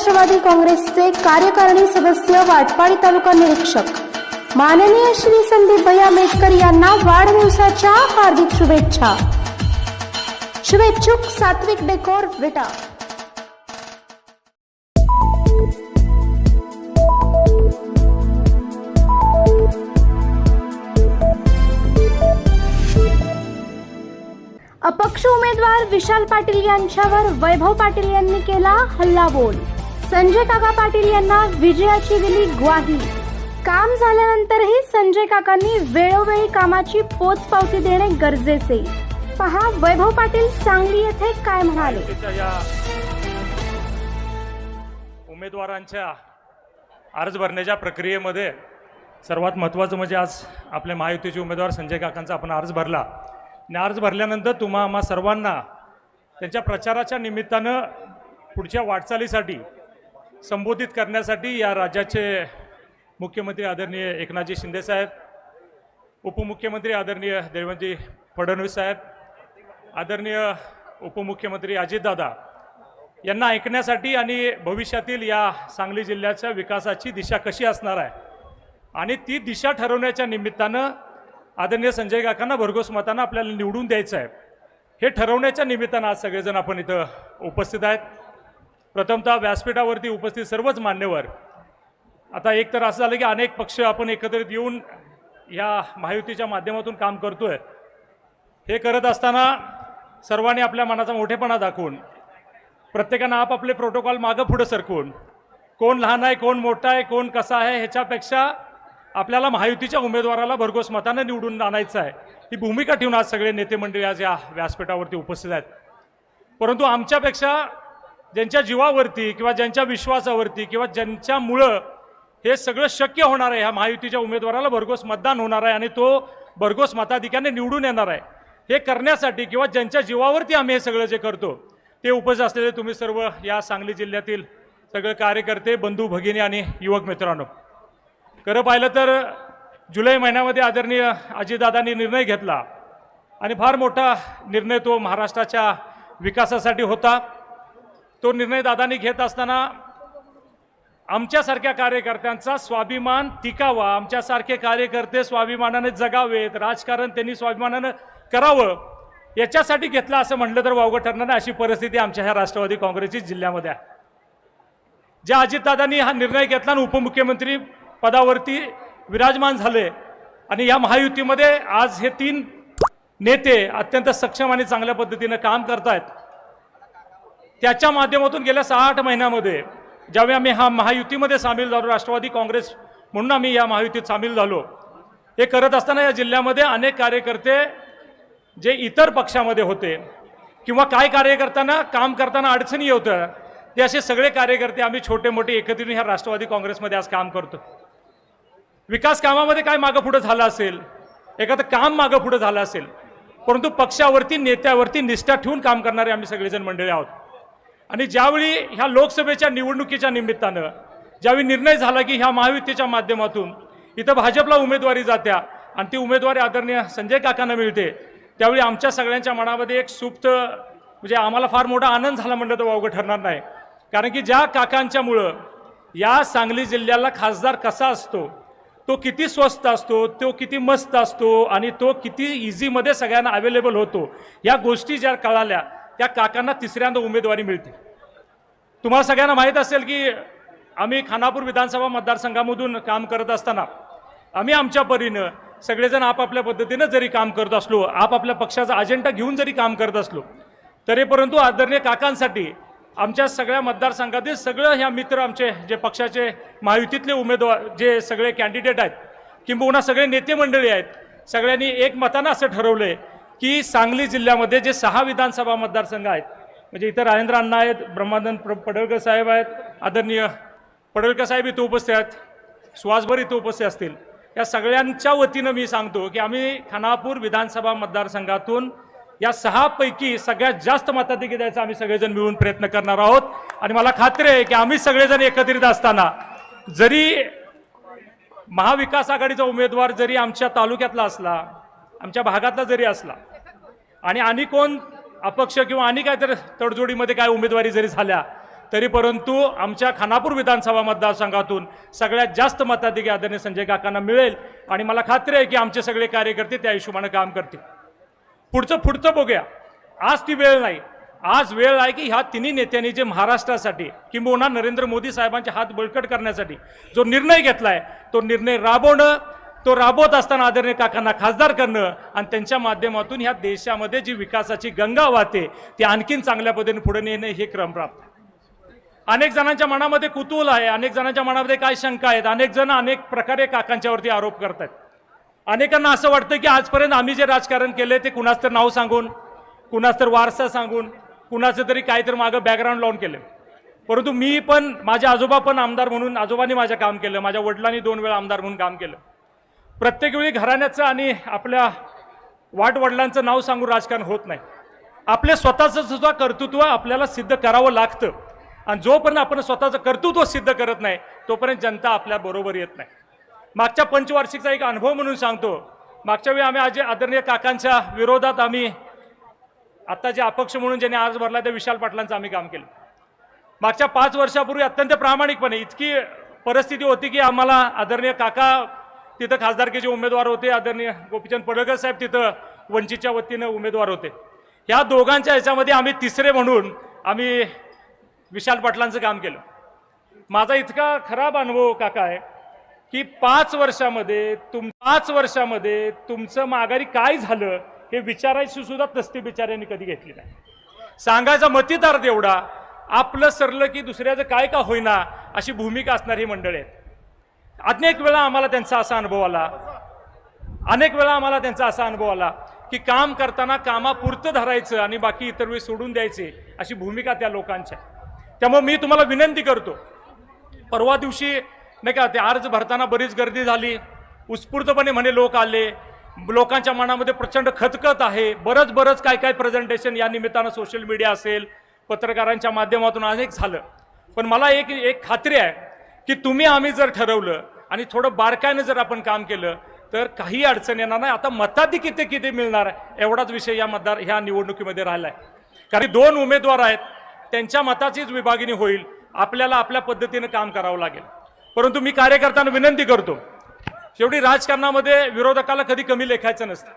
राष्ट्रवादी काँग्रेसचे कार्यकारिणी सदस्य वाटपाडी तालुका निरीक्षक. माननीय श्री संदीप भैया मेटकर यांना वाढदिवसाच्या हार्दिक शुभेच्छा. शुभेच्छुक सात्विक डेकोर विटा. अपक्ष उमेदवार विशाल पाटील यांच्यावर वैभव पाटील यांनी केला हल्लाबोल. संजय काका पाटील यांना विजयाची दिली ग्वाही. काम झाल्यानंतरही संजय काकांनी वेळोवेळी कामाची पोचपावती देणे गरजेचे. पहा वैभव पाटील सांगली येथे काय म्हणाले? उमेदवारांच्या अर्ज भरण्याच्या प्रक्रियेमध्ये सर्वात महत्त्वाचं म्हणजे आज आपले महायुतीचे उमेदवार संजय काकांचा आपण अर्ज भरला. आणि अर्ज भरल्यानंतर तुम्हा आम्हा सर्वांना त्यांच्या प्रचाराच्या निमित्तानं पुढच्या वाटचालीसाठी संबोधित करण्यासाठी या राज्याचे मुख्यमंत्री आदरणीय एकनाथजी शिंदेसाहेब उपमुख्यमंत्री आदरणीय देवेंद्रजी फडणवीस साहेब आदरणीय उपमुख्यमंत्री अजितदादा यांना ऐकण्यासाठी आणि भविष्यातील या सांगली जिल्ह्याच्या विकासाची दिशा कशी असणार आहे आणि ती दिशा ठरवण्याच्या निमित्तानं आदरणीय संजय काकांना भरघोस मतानं आपल्याला निवडून द्यायचं आहे. हे ठरवण्याच्या निमित्तानं आज सगळेजण आपण इथं उपस्थित आहेत. प्रथमतः व्यासपीठावरती उपस्थित सर्वच मान्यवर. आता एक तर असं झालं की अनेक पक्ष आपण एकत्रित येऊन या महायुतीच्या माध्यमातून काम करतोय. हे करत असताना सर्वांनी आपल्या मनाचा मोठेपणा दाखवून प्रत्येकानं आपापले प्रोटोकॉल मागं पुढं सरकवून कोण लहान आहे कोण मोठा आहे कोण कसा आहे ह्याच्यापेक्षा आपल्याला महायुतीच्या उमेदवाराला भरघोस मतानं निवडून आणायचं आहे. ही भूमिका ठेवून आज सगळे नेते मंडळी आज या व्यासपीठावरती उपस्थित आहेत. परंतु आमच्यापेक्षा ज्यांच्या जीवावरती किंवा ज्यांच्या विश्वासावरती किंवा ज्यांच्यामुळं हे सगळं शक्य होणार आहे ह्या महायुतीच्या उमेदवाराला भरघोस मतदान होणार आहे आणि तो भरघोस मताधिक्याने निवडून येणार आहे. हे करण्यासाठी किंवा ज्यांच्या जीवावरती आम्ही हे सगळं जे करतो ते उपस्थित असलेले तुम्ही सर्व या सांगली जिल्ह्यातील सगळे कार्यकर्ते बंधू भगिनी आणि युवक मित्रांनो. खरं पाहिलं तर जुलै महिन्यामध्ये आदरणीय अजितदादांनी निर्णय घेतला आणि फार मोठा निर्णय तो महाराष्ट्राच्या विकासासाठी होता. तो निर्णय दादांनी घेत असताना आमच्यासारख्या कार्यकर्त्यांचा स्वाभिमान टिकावा आमच्यासारखे कार्यकर्ते स्वाभिमानाने जगावेत राजकारण त्यांनी स्वाभिमानानं करावं याच्यासाठी घेतलं असं म्हटलं तर वावगं ठरणार नाही अशी परिस्थिती आमच्या ह्या राष्ट्रवादी काँग्रेसची जिल्ह्यामध्ये आहे. ज्या अजितदादांनी हा निर्णय घेतला आणि उपमुख्यमंत्री पदावरती विराजमान झाले आणि या महायुतीमध्ये आज हे तीन नेते अत्यंत सक्षम आणि चांगल्या पद्धतीनं काम करतायत त्याच्या माध्यमातून गेल्या सहा आठ महिन्यामध्ये ज्यावेळी आम्ही हा महायुतीमध्ये सामील झालो राष्ट्रवादी काँग्रेस म्हणून आम्ही या महायुतीत सामील झालो हे करत असताना या जिल्ह्यामध्ये अनेक कार्यकर्ते जे इतर पक्षामध्ये होते किंवा काय कार्य करताना काम करताना अडचणी होत्या ते असे सगळे कार्यकर्ते आम्ही छोटे मोठे एकत्रित ह्या राष्ट्रवादी काँग्रेसमध्ये आज काम करतो. विकास कामामध्ये काय मागं पुढं झालं असेल? एखादं काम मागं पुढं झालं असेल? परंतु पक्षावरती नेत्यावरती निष्ठा ठेवून काम करणारे आम्ही सगळेजण मंडळी आहोत. आणि ज्यावेळी ह्या लोकसभेच्या निवडणुकीच्या निमित्तानं ज्यावेळी निर्णय झाला की ह्या महायुतीच्या माध्यमातून इथं भाजपला उमेदवारी जात्या आणि ती उमेदवारी आदरणीय संजय काकांना मिळते त्यावेळी आमच्या सगळ्यांच्या मनामध्ये एक सुप्त म्हणजे आम्हाला फार मोठा आनंद झाला म्हटलं तर वावगं ठरणार नाही. कारण की ज्या काकांच्यामुळं या सांगली जिल्ह्याला खासदार कसा असतो तो किती स्वस्त असतो तो किती मस्त असतो आणि तो किती इझीमध्ये सगळ्यांना अवेलेबल होतो या गोष्टी ज्या कळाल्या त्या काकांना तिसऱ्यांदा उमेदवारी मिळते. तुम्हाला सगळ्यांना माहीत असेल की आम्ही खानापूर विधानसभा मतदारसंघामधून काम करत असताना आम्ही आमच्या परीनं सगळेजण आपापल्या पद्धतीनं जरी काम करत असलो आपापल्या पक्षाचा अजेंडा घेऊन जरी काम करत असलो तरी परंतु आदरणीय काकांसाठी आमच्या सगळ्या मतदारसंघातील सगळं ह्या मित्र आमचे जे पक्षाचे महायुतीतले उमेदवार जे सगळे कॅन्डिडेट आहेत किंबहुना सगळे नेते मंडळी आहेत सगळ्यांनी एक मतानं असं आहे की सांगली जिल्ह्यामध्ये जे सहा विधानसभा मतदारसंघ आहेत म्हणजे इथं राजेंद्र अण्णा आहेत ब्रह्मानंद प्र- पडळकर साहेब आहेत आदरणीय पडळकर साहेब इथं उपस्थित आहेत सुहासभर इथं उपस्थित असतील. या सगळ्यांच्या वतीनं मी सांगतो की आम्ही खानापूर विधानसभा मतदारसंघातून या सहापैकी सगळ्यात जास्त मताधिकी द्यायचा आम्ही सगळेजण मिळून प्रयत्न करणार आहोत. आणि मला खात्री आहे की आम्ही सगळेजण एकत्रित असताना जरी महाविकास आघाडीचा उमेदवार जरी आमच्या तालुक्यातला असला आमच्या भागातला जरी असला आणि आणि कोण अपक्ष किंवा आणि काय तर तडजोडीमध्ये काय उमेदवारी जरी झाल्या तरी परंतु आमच्या खानापूर विधानसभा मतदारसंघातून सगळ्यात जास्त मताधिक आदरणीय संजय काकांना मिळेल. आणि मला खात्री आहे की आमचे सगळे कार्यकर्ते त्या हिशोबानं काम करतील. पुढचं पुढचं बघूया. आज ती वेळ नाही. आज वेळ आहे की ह्या तिन्ही नेत्यांनी जे महाराष्ट्रासाठी किंबहुना नरेंद्र मोदी साहेबांचे हात बळकट करण्यासाठी जो निर्णय घेतला आहे तो निर्णय राबवणं तो राबवत असताना आदरणीय काकांना खासदार करणं आणि त्यांच्या माध्यमातून ह्या देशामध्ये जी विकासाची गंगा वाहते ती आणखीन चांगल्या पद्धतीने पुढे नेणं हे क्रम प्राप्त अनेक जणांच्या मनामध्ये कुतूहल आहे अनेक जणांच्या मनामध्ये काय शंका आहेत अनेक जण अनेक प्रकारे काकांच्यावरती आरोप करतात अनेकांना असं वाटतं की आजपर्यंत आम्ही जे राजकारण केले ते कुणाच तर नाव सांगून कुणाच तर वारसा सांगून कुणाचं तरी काहीतरी मागं बॅकग्राऊंड लावून केलं परंतु मी पण माझे आजोबा पण आमदार म्हणून आजोबांनी माझं काम केलं माझ्या वडिलांनी दोन वेळा आमदार म्हणून काम केलं. प्रत्येक वेळी घराण्याचं आणि आपल्या वाटवडिलांचं नाव सांगून राजकारण होत नाही. आपले स्वतःचं सुद्धा कर्तृत्व आपल्याला सिद्ध करावं लागतं. आणि जोपर्यंत आपण स्वतःचं कर्तृत्व सिद्ध करत नाही तोपर्यंत जनता आपल्या बरोबर येत नाही. मागच्या पंचवार्षिकचा एक अनुभव म्हणून सांगतो. मागच्या वेळी आम्ही आज आदरणीय काकांच्या विरोधात आम्ही आता जे अपक्ष म्हणून ज्यांनी आज भरला त्या विशाल पाटलांचं आम्ही काम केलं. मागच्या पाच वर्षापूर्वी अत्यंत प्रामाणिकपणे इतकी परिस्थिती होती की आम्हाला आदरणीय काका तिथं खासदारकीचे उमेदवार होते. आदरणीय गोपीचंद पडळकर साहेब तिथं वंचितच्या वतीनं उमेदवार होते. ह्या दोघांच्या ह्याच्यामध्ये आम्ही तिसरे म्हणून आम्ही विशाल पाटलांचं काम केलं. माझा इतका खराब अनुभव काका आहे की पाच वर्षामध्ये तुम पाच वर्षामध्ये तुमचं माघारी काय झालं हे विचारायची सुद्धा तस्ती बिचाऱ्यांनी कधी घेतली नाही. सांगायचा मतीदार एवढा आपलं सरलं की दुसऱ्याचं काय का होईना अशी भूमिका असणारी मंडळी आहेत. अनेक वेळा आम्हाला त्यांचा असा अनुभव आला. अनेक वेळा आम्हाला त्यांचा असा अनुभव आला की काम करताना कामापुरतं धरायचं आणि बाकी इतर वेळी सोडून द्यायचे अशी भूमिका त्या लोकांच्या. त्यामुळे मी तुम्हाला विनंती करतो परवा दिवशी नाही का ते अर्ज भरताना बरीच गर्दी झाली. उत्स्फूर्तपणे म्हणे लोक आले. लोकांच्या मनामध्ये प्रचंड खतखत आहे. बरंच बरंच काय काय प्रेझेंटेशन या निमित्तानं सोशल मीडिया असेल पत्रकारांच्या माध्यमातून अनेक झालं. पण मला एक एक खात्री आहे. की तुम्ही आम्ही जर ठरवलं आणि थोडं बारकाईनं जर आपण काम केलं तर काही अडचण येणार नाही. आता मताधी किती किती मिळणार आहे? एवढाच विषय या मतदार ह्या निवडणुकीमध्ये राहिला आहे कारण दोन उमेदवार आहेत त्यांच्या मताचीच विभागणी होईल. आपल्याला आपल्या पद्धतीनं काम करावं लागेल. परंतु मी कार्यकर्त्यांना विनंती करतो शेवटी राजकारणामध्ये विरोधकाला कधी कमी लेखायचं नसतं.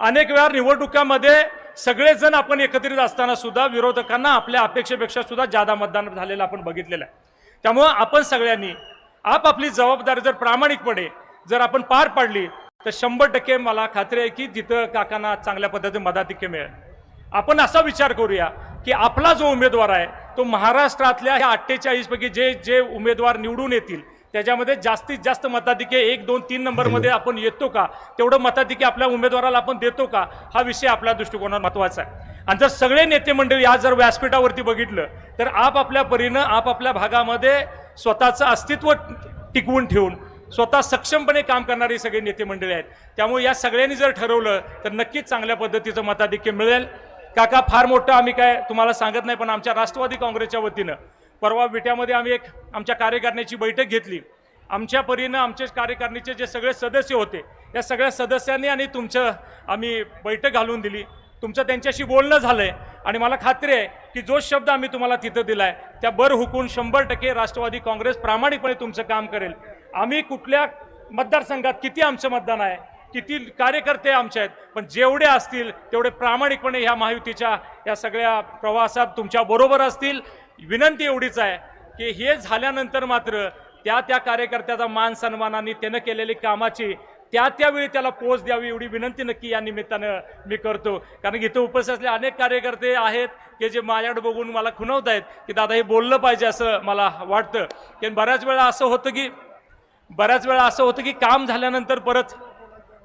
अनेक वेळा निवडणुकामध्ये सगळेजण आपण एकत्रित असताना सुद्धा विरोधकांना आपल्या अपेक्षेपेक्षा सुद्धा जादा मतदान झालेलं आपण बघितलेलं आहे. त्यामुळं आपण सगळ्यांनी आपापली जबाबदारी जर प्रामाणिकपणे जर आपण पार पाडली तर शंभर टक्के मला खात्री आहे की तिथं काकांना चांगल्या पद्धतीने मदाधिक्य मिळेल. आपण असा विचार करूया की आपला जो उमेदवार आहे तो महाराष्ट्रातल्या ह्या अठ्ठेचाळीस पैकी जे जे उमेदवार निवडून येतील त्याच्यामध्ये जास्तीत जास्त मताधिके एक दोन तीन नंबरमध्ये आपण येतो का? तेवढं मताधिके आपल्या उमेदवाराला आपण देतो का? हा विषय आपल्या दृष्टिकोनात महत्त्वाचा आहे. आणि जर सगळे नेते मंडळी आज जर व्यासपीठावरती बघितलं तर आपापल्या परीनं आपापल्या भागामध्ये स्वतःचं अस्तित्व टिकवून ठेवून स्वतः सक्षमपणे काम करणारी सगळे नेते मंडळी आहेत. त्यामुळे या सगळ्यांनी जर ठरवलं तर नक्कीच चांगल्या पद्धतीचं मताधिक्य मिळेल. काका फार मोठं आम्ही काय तुम्हाला सांगत नाही पण आमच्या राष्ट्रवादी काँग्रेसच्या वतीनं परवा विट्यामध्ये आम्ही एक आमच्या कार्यकारिणीची बैठक घेतली. आमच्या परीनं आमचे कार्यकारिणीचे जे सगळे सदस्य होते या सगळ्या सदस्यांनी आणि तुमचं आम्ही बैठक घालून दिली. तुमचं त्यांच्याशी बोलणं झालं आहे आणि मला खात्री आहे की जो शब्द आम्ही तुम्हाला तिथं दिलाय त्या बर हुकून शंभर टक्के राष्ट्रवादी काँग्रेस प्रामाणिकपणे तुमचं काम करेल. आम्ही कुठल्या मतदारसंघात किती आमचं मतदान आहे किती कार्यकर्ते आमचे आहेत पण जेवढे असतील तेवढे प्रामाणिकपणे ह्या महायुतीच्या या सगळ्या प्रवासात तुमच्या बरोबर असतील. विनंती एवढीच आहे की हे झाल्यानंतर मात्र त्या त्या कार्यकर्त्याचा मान सन्मानाने त्यानं केलेली कामाची त्या त्यावेळी त्याला पोच द्यावी एवढी विनंती नक्की या निमित्तानं मी करतो. कारण इथं उपस्थित असले अनेक कार्यकर्ते आहेत की जे माझ्याकडे बघून मला खुणवत आहेत की दादा हे बोललं पाहिजे असं मला वाटतं. की बऱ्याच वेळा असं होतं की बऱ्याच वेळा असं होतं की काम झाल्यानंतर परत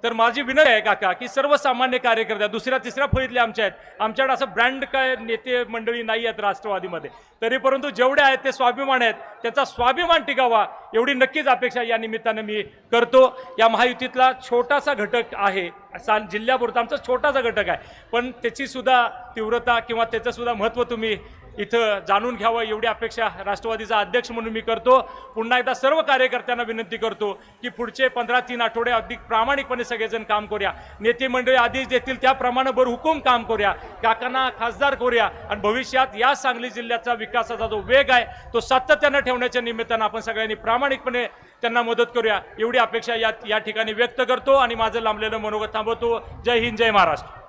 तर माझी विनंती आहे काका की सर्वसामान्य कार्यकर्ते दुसऱ्या तिसऱ्या फळीतले आमच्या आहेत. आमच्याकडे असं ब्रँड काय नेते मंडळी नाही आहेत राष्ट्रवादीमध्ये. तरी परंतु जेवढे आहेत ते स्वाभिमान आहेत त्याचा स्वाभिमान टिकावा एवढी नक्कीच अपेक्षा या निमित्तानं मी करतो. या महायुतीतला छोटासा घटक आहे सा जिल्ह्यापुरता आमचा छोटासा घटक आहे. पण त्याची सुद्धा तीव्रता किंवा त्याचं सुद्धा महत्त्व तुम्ही इथं जाणून घ्यावं एवढी अपेक्षा राष्ट्रवादीचा अध्यक्ष म्हणून मी करतो. पुन्हा एकदा सर्व कार्यकर्त्यांना विनंती करतो की पुढचे पंधरा तीन आठवडे अधिक प्रामाणिकपणे सगळेजण काम करूया. नेते मंडळी आदेश देतील त्याप्रमाणे हुकूम काम करूया. काकांना खासदार करूया. आणि भविष्यात या सांगली जिल्ह्याचा विकासाचा जो वेग आहे तो सातत्यानं ठेवण्याच्या निमित्तानं आपण सगळ्यांनी प्रामाणिकपणे त्यांना मदत करूया. एवढी अपेक्षा या या ठिकाणी व्यक्त करतो आणि माझं लांबलेलं मनोगत थांबवतो. जय हिंद जय महाराष्ट्र.